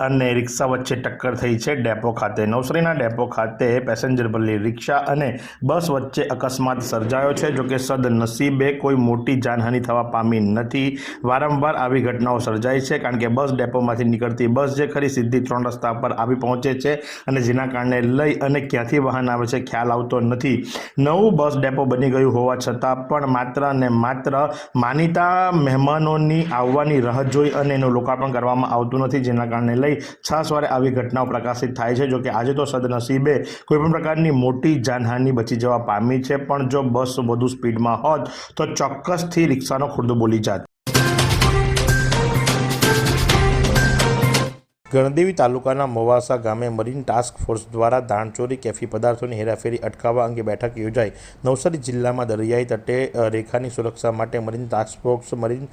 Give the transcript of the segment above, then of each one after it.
અને રિક્ષા વચ્ચે ટક્કર થઈ છે ડેપો ખાતે. નવસારીના ડેપો ખાતે પેસેન્જર ભરેલી રિક્ષા અને બસ વચ્ચે અકસ્માત સર્જાયો છે. જોકે સદનસીબે કોઈ મોટી જાનહાનિ થવા પામી નથી. વારંવાર આવી ઘટનાઓ સર્જાય છે કારણ કે બસ ડેપોમાંથી નીકળતી બસ જે ખરી સીધી ત્રણ રસ્તા પર આવી પહોંચે છે અને જેના કારણે લઈ અને ક્યાંથી વાહન આવે છે ખ્યાલ આવતો નથી. નવું બસ ડેપો બની ગયું હોવા છતાં પણ માત્ર અને માત્ર માનીતા મહેમાનોની આવવાની રાહ જોઈ અને એનું લોકાર્પણ કરવામાં આવતું નથી. જેના કારણે લઈ છાસવારે આવી ઘટનાઓ પ્રકાશિત થાય છે. જોકે આજે તો સદનસીબે કોઈપણ પ્રકારની મોટી જાનહાનિ બચી જવા પામી છે. પણ જો બસ વધુ સ્પીડમાં હોત તો ચોક્કસથી રિક્ષાનો ખુરદો બોલી જાત. ગણદેવી તાલુકાના મોવાસા ગામે મરીન ટાસ્ક ફોર્સ દ્વારા દાણચોરી, કેફી પદાર્થોની હેરાફેરી અટકાવવા અંગે બેઠક યોજાઈ. નવસારી જિલ્લામાં દરિયાઈ તટે રેખાની સુરક્ષા માટે marine task force, marine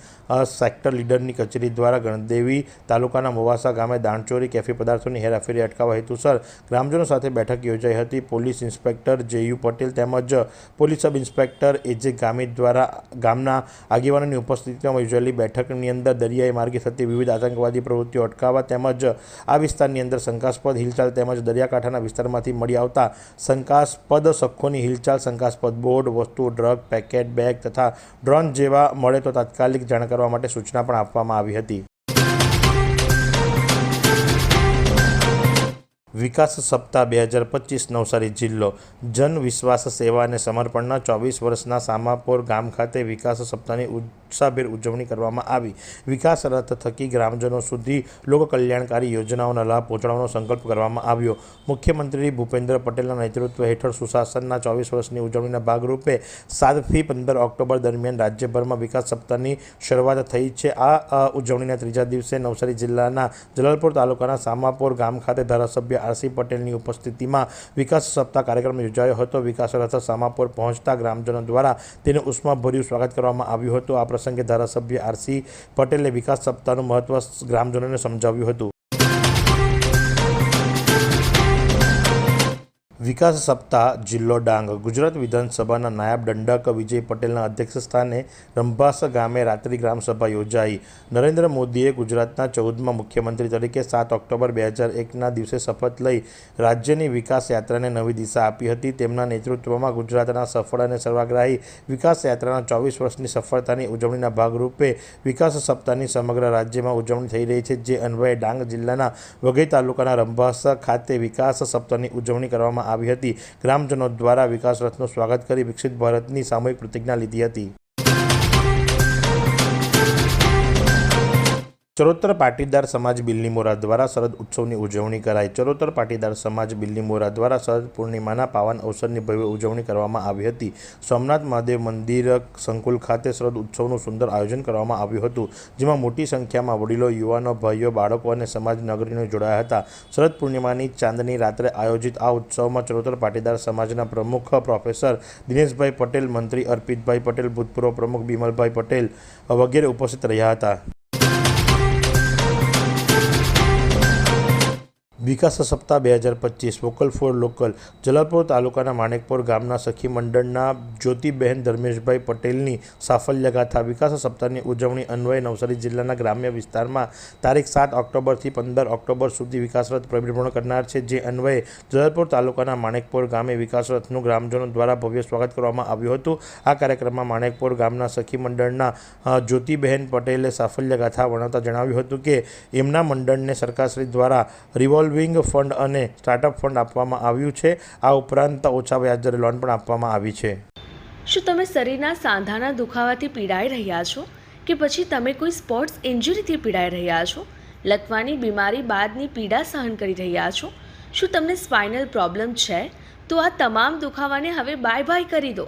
sector લીડરની કચેરી દ્વારા ગણદેવી તાલુકાના મોવાસા ગામે દાણચોરી, કેફી પદાર્થોની હેરાફેરી અટકાવવા હેતુસર ગ્રામજનો સાથે બેઠક યોજાઈ હતી. Police inspector J U Patel તેમજ police sub inspector A J Gamit દ્વારા ગામના આગેવાનોની ઉપસ્થિતિમાં યોજાયેલી બેઠકની અંદર દરિયાઈ માર્ગે થતી વિવિધ આતંકવાદી પ્રવૃત્તિઓ અટકાવવા તેમજ આ વિસ્તારની અંદર શંકાસ્પદ હિલચાલ તેમજ દરિયાકાંઠાના વિસ્તારમાંથી મળી આવતા શંકાસ્પદ શખ્ખોની હિલચાલ, શંકાસ્પદ બોર્ડ વસ્તુ ડ્રગ, પેકેટ, બેગ તથા ડ્રોન જેવા મળે તો તાત્કાલિક જાણ કરવા માટે સૂચના પણ આપવામાં આવી હતી. વિકાસ સપ્તાહ બે હજાર પચીસ નવસારી જિલ્લો. જન વિશ્વાસ સેવા અને સમર્પણના ચોવીસ વર્ષના સામાપોર ગામ ખાતે વિકાસ સપ્તાહની ઉત્સાહભેર ઉજવણી કરવામાં આવી. વિકાસ રથ થકી ગ્રામજનો સુધી લોક કલ્યાણકારી યોજનાઓના લાભ પહોંચાડવાનો સંકલ્પ કરવામાં આવ્યો. મુખ્યમંત્રી ભૂપેન્દ્ર પટેલના નેતૃત્વ હેઠળ સુશાસનના ચોવીસ વર્ષની ઉજવણીના ભાગરૂપે સાતથી પંદર ઓક્ટોબર દરમિયાન રાજ્યભરમાં વિકાસ સપ્તાહની શરૂઆત થઈ છે. આ ઉજવણીના ત્રીજા દિવસે નવસારી જિલ્લાના જલાલપુર તાલુકાના સામાપોર ગામ ખાતે ધારાસભ્ય આરસી પટેલની ઉપસ્થિતિમાં વિકાસ સપ્તાહ કાર્યક્રમ યોજાયો હતો. વિકાસ રથ સામાપોર પહોંચતા ગ્રામજનો દ્વારા તેનું ઉષ્માભર્યું સ્વાગત કરવામાં આવ્યું હતું. આ પ્રસંગે ધારાસભ્ય આરસી પટેલે વિકાસ સપ્તાહનું મહત્વ ગ્રામજનોને સમજાવ્યું હતું. વિકાસ સપ્તાહ, જિલ્લો ડાંગ. ગુજરાત વિધાનસભાના નાયબ દંડક વિજય પટેલના અધ્યક્ષસ્થાને રંભાસ ગામે રાત્રિ ગ્રામસભા યોજાઈ. નરેન્દ્ર મોદીએ ગુજરાતના ચૌદમાં મુખ્યમંત્રી તરીકે સાત ઓક્ટોબર બે હજાર એકના દિવસે શપથ લઈ રાજ્યની વિકાસ યાત્રાને નવી દિશા આપી હતી. તેમના નેતૃત્વમાં ગુજરાતના સફળ અને સર્વાગ્રાહી વિકાસ યાત્રાના ચોવીસ વર્ષની સફળતાની ઉજવણીના ભાગરૂપે વિકાસ સપ્તાહની સમગ્ર રાજ્યમાં ઉજવણી થઈ રહી છે, જે અન્વયે ડાંગ જિલ્લાના વઘઈ તાલુકાના રંભાસ ખાતે વિકાસ સપ્તાહની ઉજવણી કરવામાં આવી હતી. ગ્રામજનો દ્વારા વિકાસ રથનું સ્વાગત કરી વિકસિત ભારતની સામૂહિક પ્રતિજ્ઞા લીધી હતી. ચરોતર પાટીદાર સમાજ બિલ્લીમોરા દ્વારા શરદ ઉત્સવની ઉજવણી કરાઈ. ચરોતર પાટીદાર સમાજ બિલ્લીમોરા દ્વારા શરદ પૂર્ણિમાના પાવન અવસરની ભવ્ય ઉજવણી કરવામાં આવી હતી. સોમનાથ મહાદેવ મંદિર સંકુલ ખાતે શરદ ઉત્સવનું સુંદર આયોજન કરવામાં આવ્યું હતું, જેમાં મોટી સંખ્યામાં વડીલો, યુવાનો, ભાઈઓ, બાળકો અને સમાજ નગરીનો જોડાયા હતા. શરદ પૂર્ણિમાની ચાંદની રાત્રે આયોજિત આ ઉત્સવમાં ચરોતર પાટીદાર સમાજના પ્રમુખ પ્રોફેસર દિનેશભાઈ પટેલ, મંત્રી અર્પિતભાઈ પટેલ, ભૂતપૂર્વ પ્રમુખ બિમલભાઈ પટેલ વગેરે ઉપસ્થિત રહ્યા હતા. વિકાસ સપ્તાહ બે હજાર પચીસ, વોકલ ફોર લોકલ, જલાલપુર તાલુકાના માણેકપુર ગામના સખી મંડળના જ્યોતિબહેન ધર્મેશભાઈ પટેલની સાફલ્ય ગાથા વિકાસ સપ્તાહની ઉજવણી અન્વયે નવસારી જિલ્લાના ગ્રામ્ય વિસ્તારમાં તારીખ સાત ઓક્ટોબરથી પંદર ઓક્ટોબર સુધી વિકાસ રથ પરિભ્રમણ કરનાર છે, જે અન્વયે જલાલપુર તાલુકાના માણેકપુર ગામે વિકાસ રથનું ગ્રામજનો દ્વારા ભવ્ય સ્વાગત કરવામાં આવ્યું હતું. આ કાર્યક્રમમાં માણેકપુર ગામના સખી મંડળના જ્યોતિબહેન પટેલે સાફલ્ય ગાથા વર્ણવતા જણાવ્યું હતું કે, એમના મંડળને સરકારશ્રી દ્વારા રિવોલ્વિંગ ફંડ અને સ્ટાર્ટઅપ ફંડ આપવામાં આવ્યું છે. આ ઉપરાંત ઓછા વ્યાજદરે લોન પણ આપવામાં આવી છે. શું તમે શરીરના સાંધાના દુખાવાથી પીડાઈ રહ્યા છો? કે પછી તમે કોઈ સ્પોર્ટ્સ ઇન્જરીથી પીડાઈ રહ્યા છો? લકવાની બીમારી બાદની પીડા સહન કરી રહ્યા છો? શું તમને સ્પાઇનલ પ્રોબ્લેમ છે? તો આ તમામ દુખાવાને હવે બાય બાય કરી દો.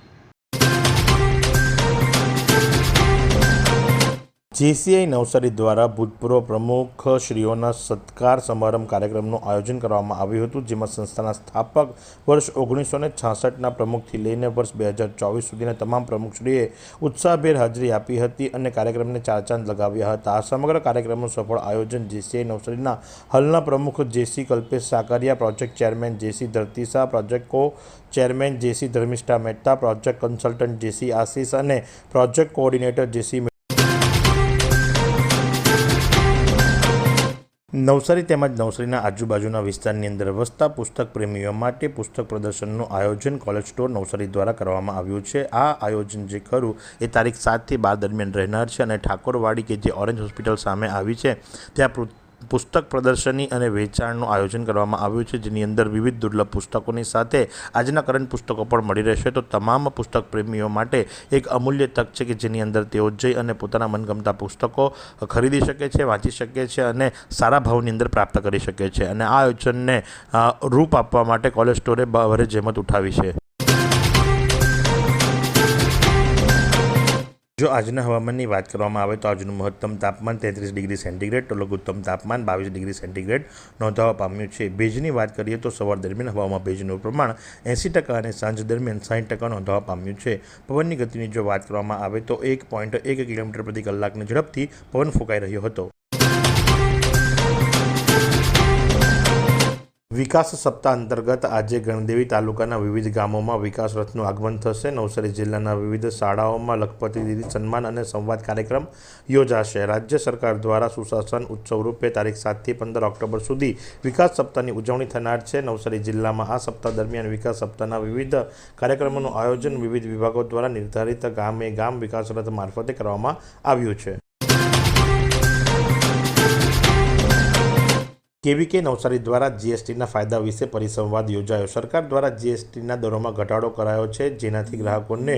જેસીઆઈ નવસારી દ્વારા ભૂતપૂર્વ પ્રમુખ શ્રીઓના સત્કાર સમારંભ કાર્યક્રમનું આયોજન કરવામાં આવ્યું હતું, જેમાં સંસ્થાના સ્થાપક વર્ષ ઓગણીસો ને છાસઠના પ્રમુખથી લઈને વર્ષ બે હજાર ચોવીસ સુધીના તમામ પ્રમુખશ્રીએ ઉત્સાહભેર હાજરી આપી હતી અને કાર્યક્રમને ચાર ચાંદ લગાવ્યા હતા. આ સમગ્ર કાર્યક્રમનું સફળ આયોજન જેસીઆઈ નવસારીના હાલના પ્રમુખ JC Kalpesh Sakariya, project chairman JC ધરતીસા project co chairman JC Dharmishtha Mehta, project consultant JC Ashish અને પ્રોજેક્ટ કોઓર્ડિનેટર જેસી નવસારી તેમજ નવસારીના આજુબાજુના વિસ્તારની અંદર વસતા પુસ્તક પ્રેમીઓ માટે પુસ્તક પ્રદર્શનનું આયોજન કોલેજ સ્ટોર નવસારી દ્વારા કરવામાં આવ્યું છે. આ આયોજન જે ખરું એ તારીખ સાતથી બાર દરમિયાન રહેનાર છે અને ઠાકોરવાડી કે જે ઓરેન્જ હોસ્પિટલ સામે આવી છે, ત્યાં પુસ્તક પ્રદર્શની અને વેચાણનું આયોજન કરવામાં આવ્યું છે, જેની અંદર વિવિધ દુર્લભ પુસ્તકોની સાથે આજના કરંટ પુસ્તકો પણ મળી રહેશે. તો તમામ પુસ્તક પ્રેમીઓ માટે એક અમૂલ્ય તક છે કે જેની અંદર તેઓ જઈ અને પોતાના મનગમતા પુસ્તકો ખરીદી શકે છે, વાંચી શકે છે અને સારા ભાવની અંદર પ્રાપ્ત કરી શકે છે. અને આ આયોજનને રૂપ આપવા માટે કોલેજ સ્ટોરે ભારે જહેમત ઉઠાવી છે. જો આજના હવામાનની વાત કરવામાં આવે તો આજનું મહત્તમ તાપમાન તેત્રીસ ડિગ્રી સેન્ટીગ્રેડ, તો લઘુત્તમ તાપમાન બાવીસ ડિગ્રી સેન્ટીગ્રેડ નોંધાવા પામ્યું છે. ભેજની વાત કરીએ તો સવાર દરમિયાન હવામાં ભેજનું પ્રમાણ એંસી ટકા અને સાંજ દરમિયાન સાઠ ટકા નોંધાવા પામ્યું છે. પવનની ગતિની જો વાત કરવામાં આવે તો એક પોઈન્ટ એક કિલોમીટર પ્રતિ કલાકની ઝડપથી પવન ફૂંકાઈ રહ્યો હતો. વિકાસ સપ્તાહ અંતર્ગત આજે ગણદેવી તાલુકાના વિવિધ ગામોમાં વિકાસ રથનું આગમન થશે. નવસારી જિલ્લાના વિવિધ શાળાઓમાં લખપતિ દીદી સન્માન અને સંવાદ કાર્યક્રમ યોજાશે. રાજ્ય સરકાર દ્વારા સુશાસન ઉત્સવ રૂપે તારીખ સાતથી પંદર ઓક્ટોબર સુધી વિકાસ સપ્તાહની ઉજવણી થનાર છે. નવસારી જિલ્લામાં આ સપ્તાહ દરમિયાન વિકાસ સપ્તાહના વિવિધ કાર્યક્રમોનું આયોજન વિવિધ વિભાગો દ્વારા નિર્ધારિત ગામે ગામ વિકાસ રથ મારફતે કરવામાં આવ્યું છે. કેવીકે નવસારી દ્વારા જીએસટીના ફાયદા વિશે પરિસંવાદ યોજાયો. સરકાર દ્વારા જીએસટીના દરોમાં ઘટાડો કરાયો છે, જેનાથી ગ્રાહકોને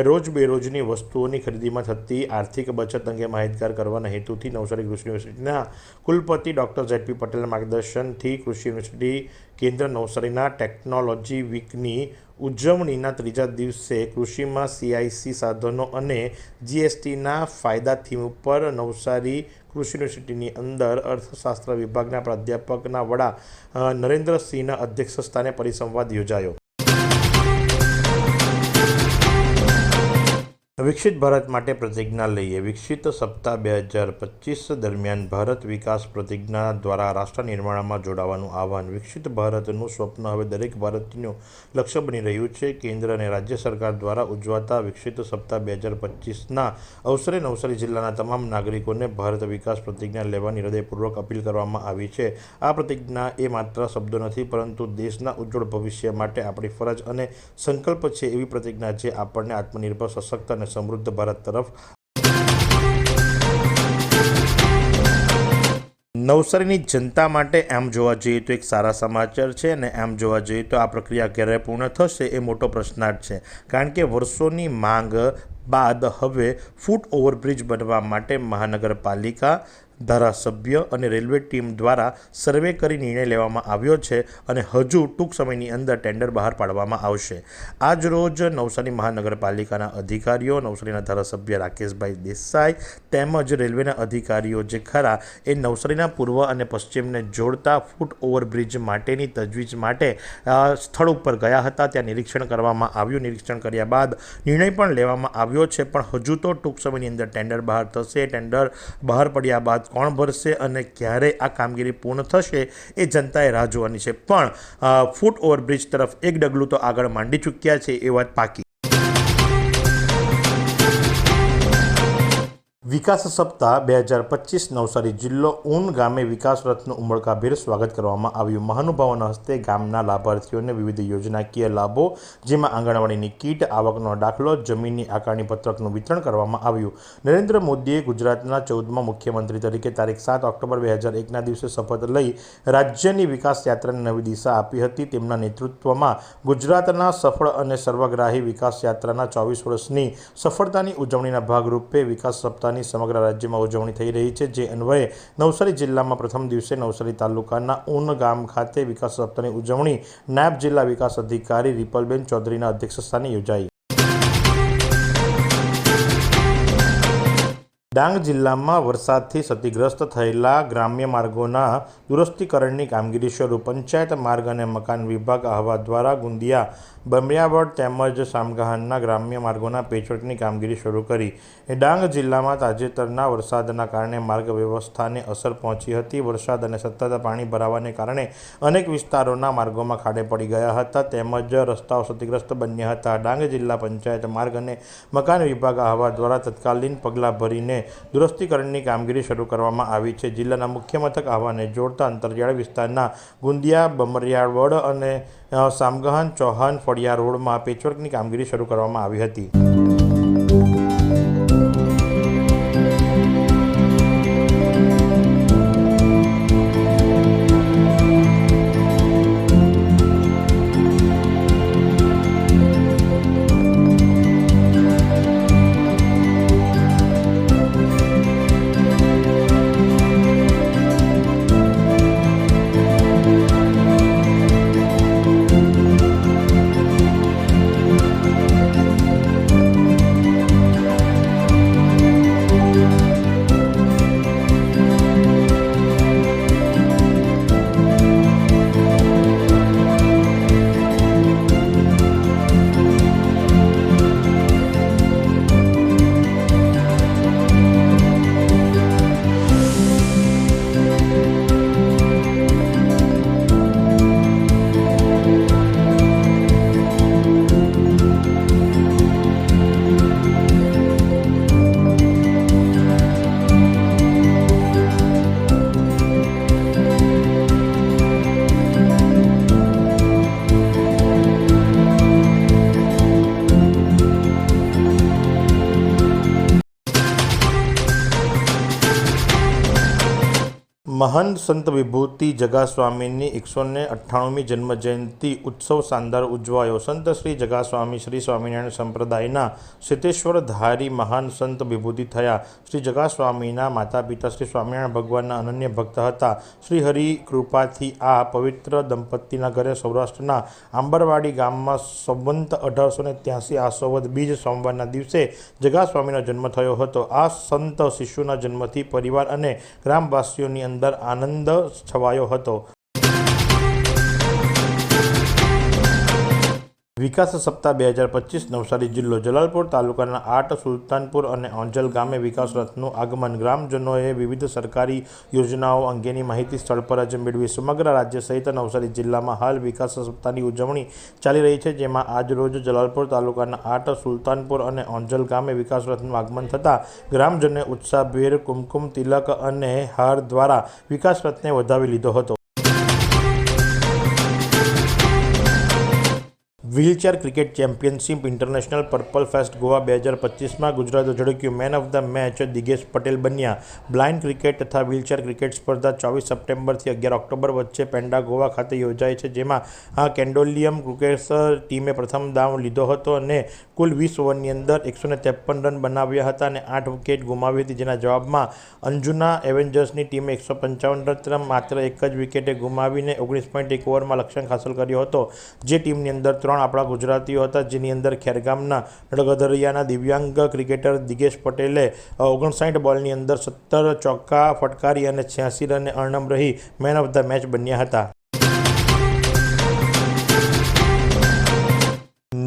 રોજ બેરોજની વસ્તુઓની ખરીદીમાં થતી આર્થિક બચત અંગે માહિતગાર કરવાના હેતુથી નવસારી કૃષિ યુનિવર્સિટીના કુલપતિ ડૉક્ટર ઝેડપી પટેલના માર્ગદર્શનથી કૃષિ યુનિવર્સિટી કેન્દ્ર નવસારીના ટેકનોલોજી વીકની ઉજવણીના ત્રીજા દિવસે કૃષિમાં સીઆઈસી સાધનો અને જીએસટીના ફાયદા થીમ ઉપર નવસારી કૃષિ યુનિવર્સિટીની અંદર અર્થશાસ્ત્ર વિભાગના પ્રાધ્યાપકના વડા નરેન્દ્રસિંહના અધ્યક્ષ સ્થાને પરિસંવાદ યોજાયો. વિકસિત ભારત માટે પ્રતિજ્ઞા લઈએ. વિકસિત સપ્તાહ બે હજાર પચીસ દરમિયાન ભારત વિકાસ પ્રતિજ્ઞા દ્વારા રાષ્ટ્ર નિર્માણમાં જોડાવાનું આહવાન. વિકસિત ભારતનું સ્વપ્ન હવે દરેક ભારતીયનું લક્ષ્ય બની રહ્યું છે. કેન્દ્ર અને રાજ્ય સરકાર દ્વારા ઉજવાતા વિકસિત સપ્તાહ બે હજાર પચીસના અવસરે નવસારી જિલ્લાના તમામ નાગરિકોને ભારત વિકાસ પ્રતિજ્ઞા લેવાની હૃદયપૂર્વક અપીલ કરવામાં આવી છે. આ પ્રતિજ્ઞા એ માત્ર શબ્દો નથી, પરંતુ દેશના ઉજ્જવળ ભવિષ્ય માટે આપણી ફરજ અને સંકલ્પ છે એવી પ્રતિજ્ઞા જે આપણને આત્મનિર્ભર, સશક્ત અને સમૃદ્ધ ભારત તરફ. નવસારીની જનતા માટે એમ જોવા જઈએ તો એક સારા સમાચાર છે અને એમ જોવા જઈએ તો આ પ્રક્રિયા ક્યારે પૂર્ણ થશે એ મોટો પ્રશ્નાર્થ છે. કારણ કે વર્ષોની માંગ બાદ હવે ફૂટ ઓવરબ્રિજ બનવા માટે મહાનગરપાલિકા ધારાસભ્ય અને રેલવે ટીમ દ્વારા સર્વે કરી નિર્ણય લેવામાં આવ્યો છે અને હજુ ટૂંક સમયની અંદર ટેન્ડર બહાર પાડવામાં આવશે. આજ રોજ નવસારી મહાનગરપાલિકાના અધિકારીઓ, નવસારીના ધારાસભ્ય રાકેશભાઈ દેસાઈ તેમજ રેલવેના અધિકારીઓ જે ખરા એ નવસારીના પૂર્વ અને પશ્ચિમને જોડતા ફૂટ ઓવરબ્રિજ માટેની તજવીજ માટે સ્થળ ઉપર ગયા હતા. ત્યાં નિરીક્ષણ કરવામાં આવ્યું. નિરીક્ષણ કર્યા બાદ નિર્ણય પણ લેવામાં આવ્યો છે, પણ હજુ તો ટૂંક સમયની અંદર ટેન્ડર બહાર થશે. ટેન્ડર બહાર પડ્યા બાદ કોણ ભરશે અને ક્યારે આ કામગીરી પૂર્ણ થશે એ જનતાએ રાહ જોવાની છે. પણ ફૂટ ઓવરબ્રિજ તરફ એક ડગલું તો આગળ માંડી ચૂક્યા છે એ વાત પાકી. વિકાસ સપ્તાહ બે હજાર પચીસ નવસારી જિલ્લો ઊન ગામે વિકાસ રથનું ઉમળકાભેર સ્વાગત કરવામાં આવ્યું. મહાનુભાવોના હસ્તે ગામના લાભાર્થીઓને વિવિધ યોજનાકીય લાભો, જેમાં આંગણવાડીની કીટ, આવકનો દાખલો, જમીનની આકારણી પત્રકનું વિતરણ કરવામાં આવ્યું. નરેન્દ્ર મોદીએ ગુજરાતના ચૌદમાં મુખ્યમંત્રી તરીકે તારીખ સાત ઓક્ટોબર બે હજાર એકના દિવસે શપથ લઈ રાજ્યની વિકાસ યાત્રાને નવી દિશા આપી હતી. તેમના નેતૃત્વમાં ગુજરાતના સફળ અને સર્વગ્રાહી વિકાસ યાત્રાના ચોવીસ વર્ષની સફળતાની ઉજવણીના ભાગરૂપે વિકાસ સપ્તાહની સપ્તાહની સમગ્ર રાજ્યમાં ઉજવણી થઈ રહી છે. જે અન્વયે નવસારી જિલ્લામાં પ્રથમ દિવસે નવસારી તાલુકાના ઉન ગામ ખાતે વિકાસ સપ્તાહની ઉજવણી નાયબ જિલ્લા વિકાસ અધિકારી રિપલબેન ચૌધરીના અધ્યક્ષસ્થાને યોજાઈ. ડાંગ જિલ્લામાં વરસાદથી ક્ષતિગ્રસ્ત થયેલા ગ્રામ્ય માર્ગોના દુરસ્તીકરણની કામગીરી શરૂ. પંચાયત માર્ગ અને મકાન વિભાગ આહવા દ્વારા ગુંદિયા બમરિયાવડ તેમજ સામગાહનના ગ્રામ્ય માર્ગોના પેચવર્કની કામગીરી શરૂ કરી. ડાંગ જિલ્લામાં તાજેતરના વરસાદના કારણે માર્ગ વ્યવસ્થાને અસર પહોંચી હતી. વરસાદ અને સતત પાણી ભરાવાને કારણે અનેક વિસ્તારોના માર્ગોમાં ખાડે પડી ગયા હતા. તેમજ રસ્તાઓ ક્ષતિગ્રસ્ત બન્યા હતા. ડાંગ જિલ્લા પંચાયત માર્ગ અને મકાન વિભાગ આહવા દ્વારા તત્કાલીન પગલાં ભરીને દુરસ્તીકરણની કામગીરી શરૂ કરવામાં આવી છે. જિલ્લાના મુખ્ય મથક આહવાને જોડતા અંતરિયાળ વિસ્તારના ગુંદિયા બમરિયાળવડ અને સામગહાન ચૌહાણ ફળિયા રોડમાં પેચવર્કની કામગીરી શરૂ કરવામાં આવી હતી. સંત વિભૂતિ જગાસ્વામીની એકસો ને અઠ્ઠાણુંમી જન્મજયંતિ ઉત્સવ શાનદાર ઉજવાયો. સંત શ્રી જગાસ્વામી, શ્રી સ્વામિનારાયણ સંપ્રદાયના સિદ્ધેશ્વર ધારી મહાન સંત વિભૂતિ થયા. શ્રી જગાસ્વામીના માતા પિતા શ્રી સ્વામિનારાયણ ભગવાનના અનન્ય ભક્ત હતા. શ્રી હરિ કૃપાથી આ પવિત્ર દંપતીના ઘરે સૌરાષ્ટ્રના આંબરવાડી ગામમાં સંવંત અઢારસો ને ત્યાસી આસોવદ બીજ સોમવારના દિવસે જગાસ્વામીનો જન્મ થયો હતો. આ સંત શિશુના જન્મથી પરિવાર અને ગ્રામવાસીઓની અંદર આનંદ છવાયો હતો. વિકાસ સપ્તાહ બે હજાર પચીસ નવસારી જિલ્લો જલાલપુર તાલુકાના આટ સુલતાનપુર અને ઓંજલ ગામે વિકાસ રથનું આગમન. ગ્રામજનોએ વિવિધ સરકારી યોજનાઓ અંગેની માહિતી સ્થળ પર જ મેળવી. સમગ્ર રાજ્ય સહિત નવસારી જિલ્લામાં હાલ વિકાસ સપ્તાહની ઉજવણી ચાલી રહી છે, જેમાં આજરોજ જલાલપુર તાલુકાના આટ સુલતાનપુર અને ઓંજલ ગામે વિકાસ રથનું આગમન થતાં ગ્રામજનોએ ઉત્સાહભેર કુમકુમ તિલક અને હાર દ્વારા વિકાસ રથને વધાવી લીધો હતો. Wheelchair cricket championship international purple fest Goa બે હજાર પચીસમાં ગુજરાતે ઝળક્યું man of the match Digesh Patel બન્યા. બ્લાઇન્ડ ક્રિકેટ તથા વ્હીલચેર ક્રિકેટ સ્પર્ધા ચોવીસ સપ્ટેમ્બરથી અગિયાર ઓક્ટોબર વચ્ચે પેન્ડા ગોવા ખાતે યોજાય છે, જેમાં કેન્ડોલિયમ ક્રિકેટ્સ ટીમે પ્રથમ દાવ લીધો હતો અને કુલ વીસ ઓવરની અંદર એકસો ત્રેપન રન બનાવ્યા હતા અને આઠ વિકેટ ગુમાવી હતી, જેના જવાબમાં અંજુના એવેન્જર્સની ટીમે એકસો પંચાવન રન માત્ર એક જ વિકેટે ગુમાવીને ઓગણીસ પોઈન્ટ એક ઓવરમાં લક્ષ્યાંક હાંસલ કર્યો હતો. જે ટીમની અંદર ત્રણ આપણા ગુજરાતીઓ હતા, જેની અંદર ખેરગામના નડગધરિયાના દિવ્યાંગ ક્રિકેટર દિગેશ પટેલે ઓગણસાઠ બોલની અંદર સત્તર ચોક્કા ફટકારી અને છ્યાસી રને અણનમ રહી મેન ઓફ ધ મેચ બન્યા હતા.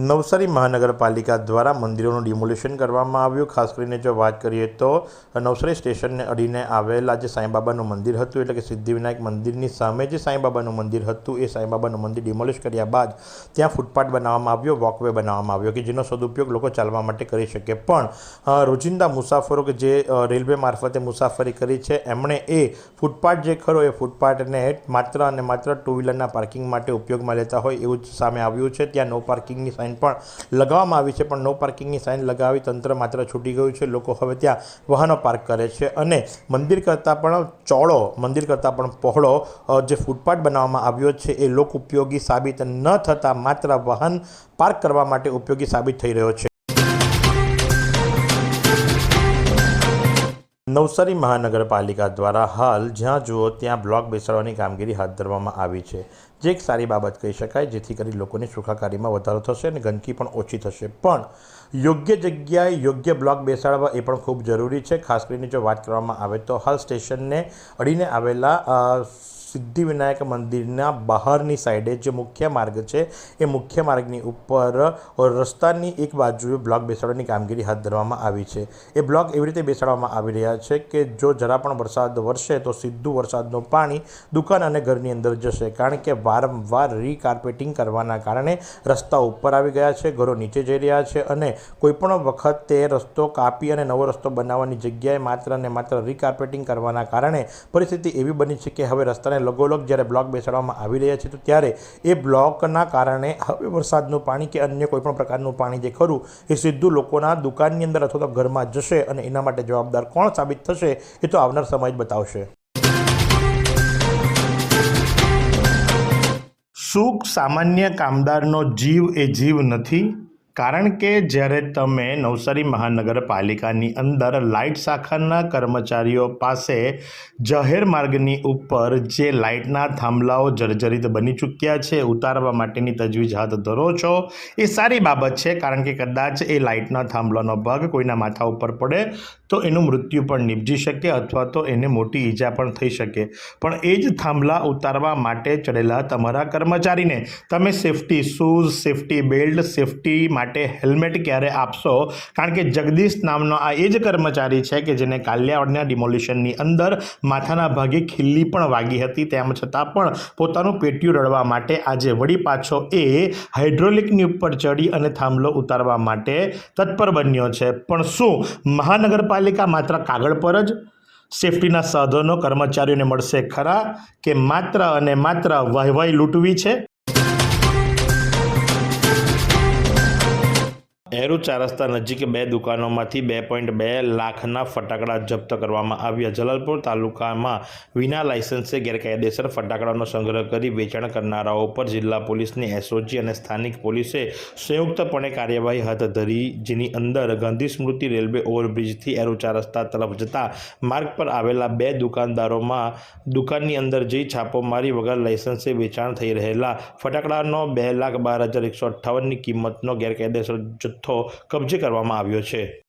નવસારી મહાનગરપાલિકા દ્વારા મંદિરોનું ડિમોલિશન કરવામાં આવ્યું. ખાસ કરીને જો વાત કરીએ તો નવસારી સ્ટેશનને અડીને આવેલા જે સાંઈબાબાનું મંદિર હતું, એટલે કે સિદ્ધિવિનાયક મંદિરની સામે જે સાંઈબાબાનું મંદિર હતું, એ સાંઈબાબાનું મંદિર ડિમોલિશ કર્યા બાદ ત્યાં ફૂટપાથ બનાવવામાં આવ્યો, વોકવે બનાવવામાં આવ્યો, કે જેનો સદુપયોગ લોકો ચાલવા માટે કરી શકે. પણ રોજિંદા મુસાફરો કે જે રેલવે મારફતે મુસાફરી કરી છે, એમણે એ ફૂટપાથ જે ખરો, એ ફૂટપાથને માત્ર અને માત્ર ટુ વ્હીલરના પાર્કિંગ માટે ઉપયોગમાં લેતા હોય એવું જ સામે આવ્યું છે. ત્યાં નો પાર્કિંગની સાઇન પણ લગાવવામાં આવી છે, પણ નો પાર્કિંગની સાઇન લગાવી તંત્ર માત્ર છૂટી ગયું છે. લોકો હવે ત્યાં વાહનો પાર્ક કરે છે અને મંદિર કરતાં પણ ચોળો, મંદિર કરતાં પણ પહોળો જે ફૂટપાથ બનાવવામાં આવ્યો છે, એ લોક ઉપયોગી સાબિત ન થતાં માત્ર વાહન પાર્ક કરવા માટે ઉપયોગી સાબિત થઈ રહ્યો છે. નવસારી મહાનગરપાલિકા દ્વારા હાલ જ્યાં જુઓ ત્યાં બ્લોક બેસાડવાની કામગીરી હાથ ધરવામાં આવી છે. જે એક સારી બાબત કહી શકાય, જેથી કરી લોકોની સુખાકારીમાં વધારો થશે અને ગંદકી પણ ઓછી થશે. પણ યોગ્ય જગ્યાએ યોગ્ય બ્લોક બેસાડવા એ પણ ખૂબ જરૂરી છે. ખાસ કરીને જો વાત કરવામાં આવે તો હાલ સ્ટેશનને અડીને આવેલા સિદ્ધિવિનાયક મંદિરના બહારની સાઈડે જે મુખ્ય માર્ગ છે, એ મુખ્ય માર્ગની ઉપર રસ્તાની એક બાજુએ બ્લોક બેસાડવાની કામગીરી હાથ ધરવામાં આવી છે. એ બ્લોક એવી રીતે બેસાડવામાં આવી રહ્યા છે કે જો જરા પણ વરસાદ વરસે તો સીધું વરસાદનું પાણી દુકાન અને ઘરની અંદર જશે. કારણ કે વારંવાર રીકાર્પેટિંગ કરવાના કારણે રસ્તા ઉપર આવી ગયા છે, ઘરો નીચે જઈ રહ્યા છે અને કોઈપણ વખતે રસ્તો કાપી અને નવો રસ્તો બનાવવાની જગ્યાએ માત્ર ને માત્ર રીકાર્પેટિંગ કરવાના કારણે પરિસ્થિતિ એવી બની છે કે હવે રસ્તાને લગોલગ જ્યારે બ્લોક બેસાડવામાં આવી રહ્યા છે, તો ત્યારે એ બ્લોકના કારણે હવે વરસાદનું પાણી કે અન્ય કોઈપણ પ્રકારનું પાણી જે ખરું, એ સીધું લોકોના દુકાનની અંદર અથવા તો ઘરમાં જશે અને એના માટે જવાબદાર કોણ સાબિત થશે, એ તો આવનાર સમય જ બતાવશે. સુખ સામાન્ય કામદારનો જીવ એ જીવ નથી કારણ કે જ્યારે તમે નવસારી મહાનગરપાલિકાની અંદર લાઇટ શાખાના કર્મચારીઓ પાસે જાહેર માર્ગની ઉપર જે લાઇટના થાંભલાઓ જર્જરિત બની ચૂક્યા છે, ઉતારવા માટેની તજવીજ હાથ ધરો છો, એ સારી બાબત છે. કારણ કે કદાચ એ લાઇટના થાંભલાનો ભાગ કોઈના માથા ઉપર પડે તો એનું મૃત્યુ પણ નીપજી શકે અથવા તો એને મોટી ઈજા પણ થઈ શકે. પણ એ જ થાંભલા ઉતારવા માટે ચડેલા તમારા કર્મચારીને તમે safety shoes, safety belt, safety માટે હેલ્મેટ ક્યારે આપશો? કારણ કે જગદીશ નામનો આ એ જ કર્મચારી છે કે જેને કાલિયાવાડના ડિમોલિશનની અંદર માથાના ભાગે ખીલ્લી પણ વાગી હતી. તેમ છતાં પણ પોતાનું પેટ્યું રડવા માટે આજે વળી પાછો એ હાઇડ્રોલિકની ઉપર ચડી અને થાંભલો ઉતારવા માટે તત્પર બન્યો છે. પણ શું મહાનગરપાલિકા માત્ર કાગળ પર જ સેફટીના સાધનો કર્મચારીઓને મળશે ખરા? કે માત્ર અને માત્ર વહેવાઈ લૂંટવી છે? એરુ ચારસ્તા નજીક બે દુકાનોમાંથી બે પોઈન્ટ બે લાખના ફટાકડા જપ્ત કરવામાં આવ્યા. જલાલપુર તાલુકામાં વિના લાયસન્સે ગેરકાયદેસર ફટાકડાનો સંગ્રહ કરી વેચાણ કરનારાઓ પર જિલ્લા પોલીસની એસઓજી અને સ્થાનિક પોલીસે સંયુક્તપણે કાર્યવાહી હાથ ધરી, જેની અંદર ગાંધી સ્મૃતિ રેલવે ઓવરબ્રિજથી એરુ ચાર રસ્તા તરફ જતા માર્ગ પર આવેલા બે દુકાનદારોમાં દુકાનની અંદર જઈ છાપો મારી વગર લાયસન્સે વેચાણ થઈ રહેલા ફટાકડાનો બે લાખ બાર હજાર એકસો અઠ્ઠાવનની કિંમતનો ગેરકાયદેસર જથ્થો કબજે કરવામાં આવ્યો છે.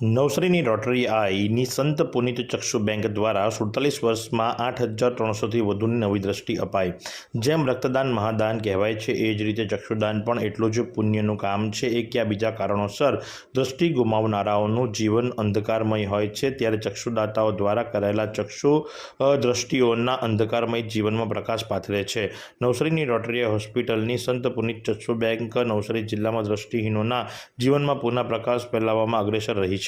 નવસારીની રોટરી આઈની સંત પુનિત ચક્ષુ બેંક દ્વારા સુડતાલીસ વર્ષમાં આઠ હજાર ત્રણસોથી વધુની નવી દ્રષ્ટિ અપાઈ. જેમ રક્તદાન મહાદાન કહેવાય છે, એ જ રીતે ચક્ષુદાન પણ એટલું જ પુણ્યનું કામ છે, એ ક્યાં બીજા કારણોસર દ્રષ્ટિ ગુમાવનારાઓનું જીવન અંધકારમય હોય છે, ત્યારે ચક્ષુદાતાઓ દ્વારા કરાયેલા ચક્ષુ દ્રષ્ટિઓના અંધકારમય જીવનમાં પ્રકાશ પાથરે છે. નવસારીની રોટરી હોસ્પિટલની સંત પુનિત ચક્ષુ બેંક નવસારી જિલ્લામાં દ્રષ્ટિહીનોના જીવનમાં પુનઃ પ્રકાશ ફેલાવવામાં અગ્રેસર રહી છે.